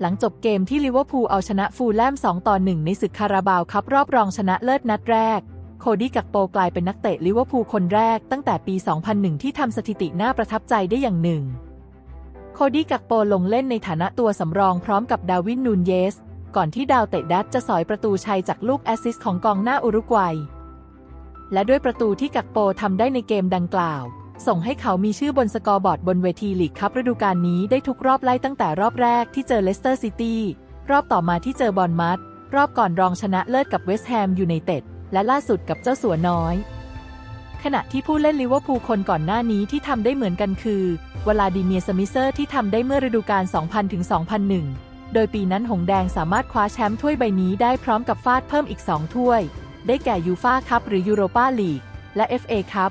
หลังจบเกมที่ลิเวอร์พูลเอาชนะฟูลแลม 2 ต่อ 1 ในศึกคาราบาวคัพรอบรองชนะเลิศนัดแรก โคดี้กักโปกลายเป็นนักเตะลิเวอร์พูลคนแรกตั้งแต่ปี 2001 ที่ทำสถิติน่าประทับใจได้อย่างหนึ่ง โคดี้กักโปลงเล่นในฐานะตัวสำรองพร้อมกับดาวินนูนเยส ก่อนที่ดาวเตะดัตจะสอยประตูชัยจากลูกแอสซิสของกองหน้าอุรุกวัย และด้วยประตูที่กักโปทำได้ในเกมดังกล่าว ส่งให้เขามีชื่อบนสกอร์บอร์ดบนเวทีลีกคัพฤดูกาลนี้ได้ทุกรอบไล่ตั้งแต่รอบแรกที่เจอเลสเตอร์ซิตี้ รอบต่อมาที่เจอบอลมัด รอบก่อนรองชนะเลิศกับเวสต์แฮมยูไนเต็ด และล่าสุดกับเจ้าสัวน้อย ขณะที่ผู้เล่นลิเวอร์พูลคนก่อนหน้านี้ที่ทำได้เหมือนกันคือ วลาดิเมียสมิเซอร์ที่ทำได้เมื่อฤดูกาล 2000ถึง2001 โดยปีนั้นหงแดงสามารถคว้าแชมป์ถ้วยใบนี้ได้พร้อมกับฟาดเพิ่มอีก 2 ถ้วย ได้แก่ยูฟาคัพหรือยูโรปาลีกและ FA คัพ